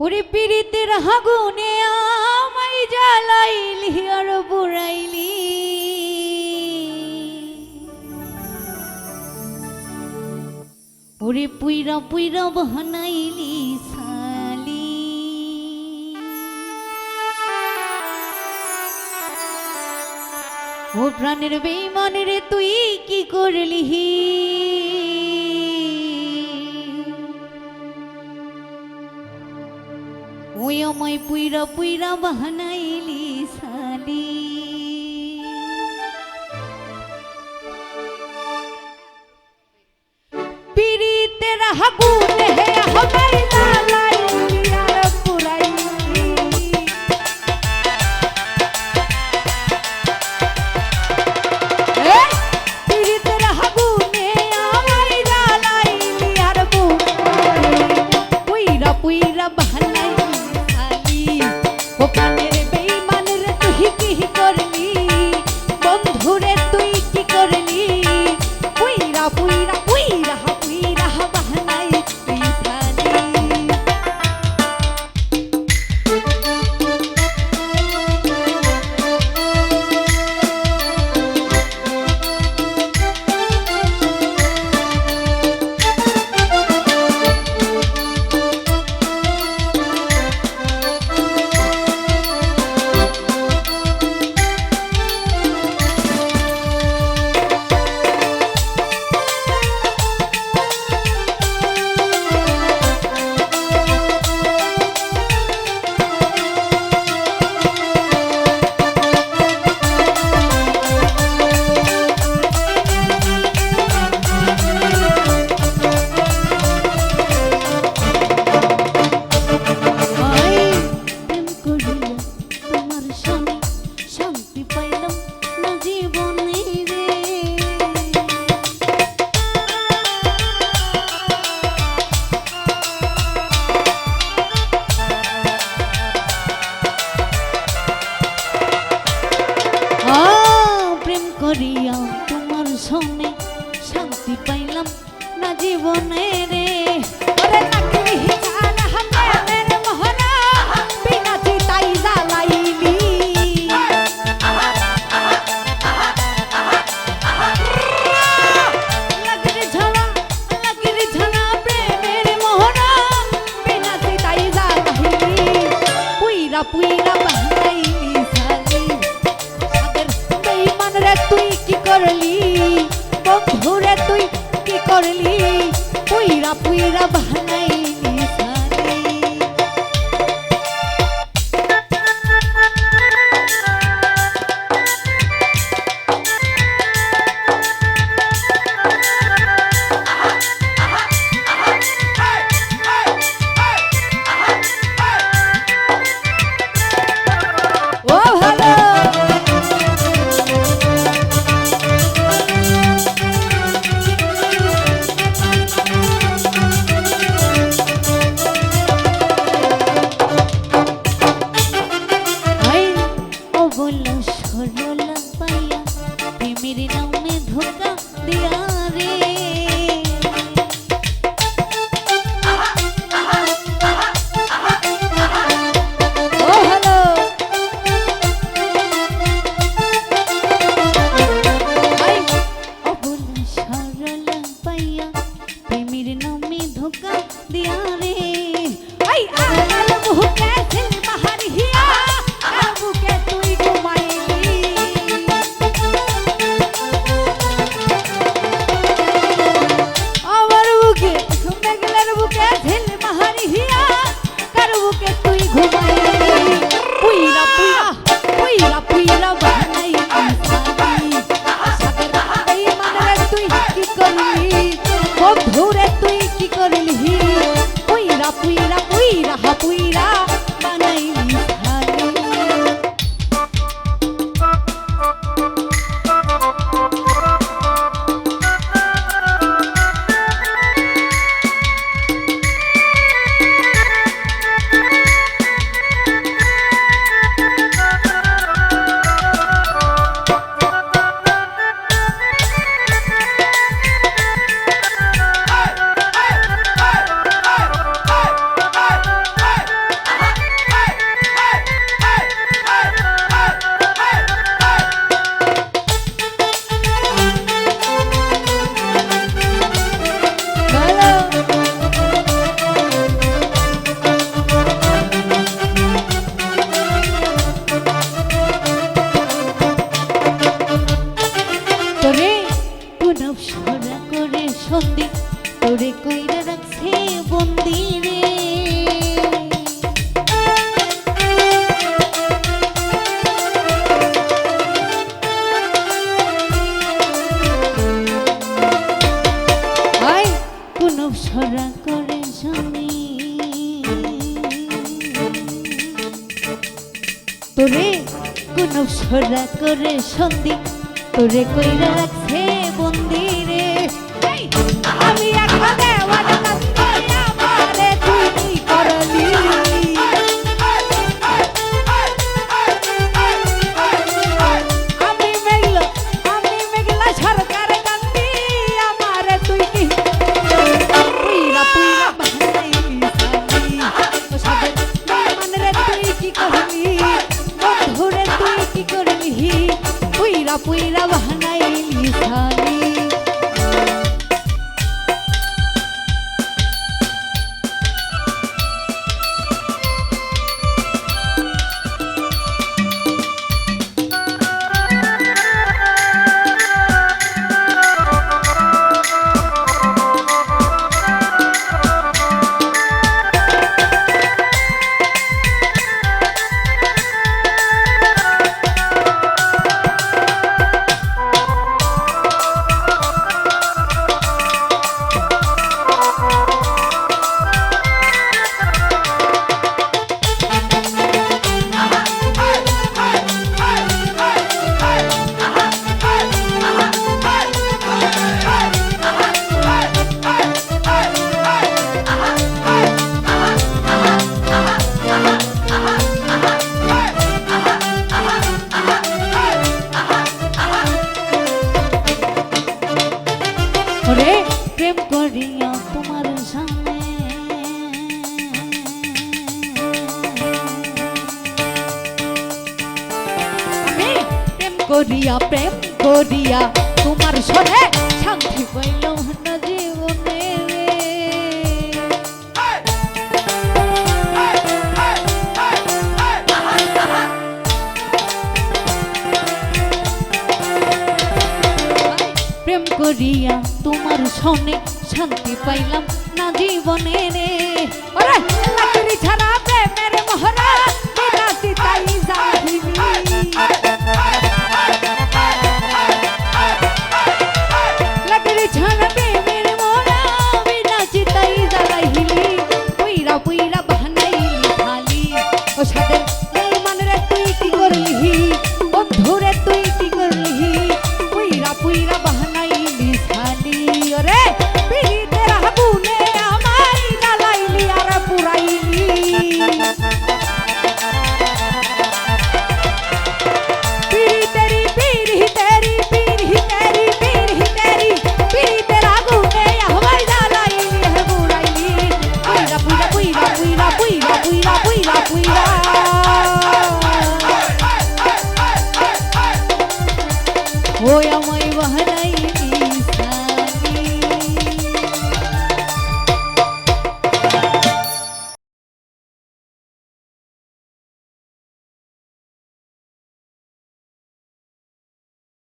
ওরে পীড়িতের হাগুনে আমায় জ্বালাইলি আর বুড়াইলি। ওরে পুইরা পুইরা বহনাইলি সালি ও প্রাণের বেইমানের তুই কি করলি? ওই আমায় পুইরা পুইরা বাহানাইলি সালি পিড়িতে হাগুনে তুই কি করলি? বন্ধু রে তুই কি করলি? পুইরা পুইরা বানাইলি धोखा दिया रे। आई आगल मुह कैसे बाहर हिया काबू के तू ही घुमाएगी। और बुके मेगलर बुके झिल बाहर हिया करबू के तू ही घुमाएगी। তোরে কইরা রাখছে বন্দি রে কোন সরা করে শুনি তোরে কোন সরা করে সন্ধি, তোরে কইরা রাখছে বন্দি রে এই, আমি একা দেওয়ার আমারে কি করলি। আমি মেঘলা আমি মেঘলা সরকার কান্দি আমারে তুই কি পুইরা পুইরা ও সাদের বেমান রে তুই কি করলি? বন্ধুরে তুই কি করলি? পুইরা পুইরা ওরে প্রেম করিয়া তোমার সামনে। প্রেম করিয়া প্রেম করিয়া তোমার সনে শান্তি সনে শান্তি পাইলাম না জীবনে রে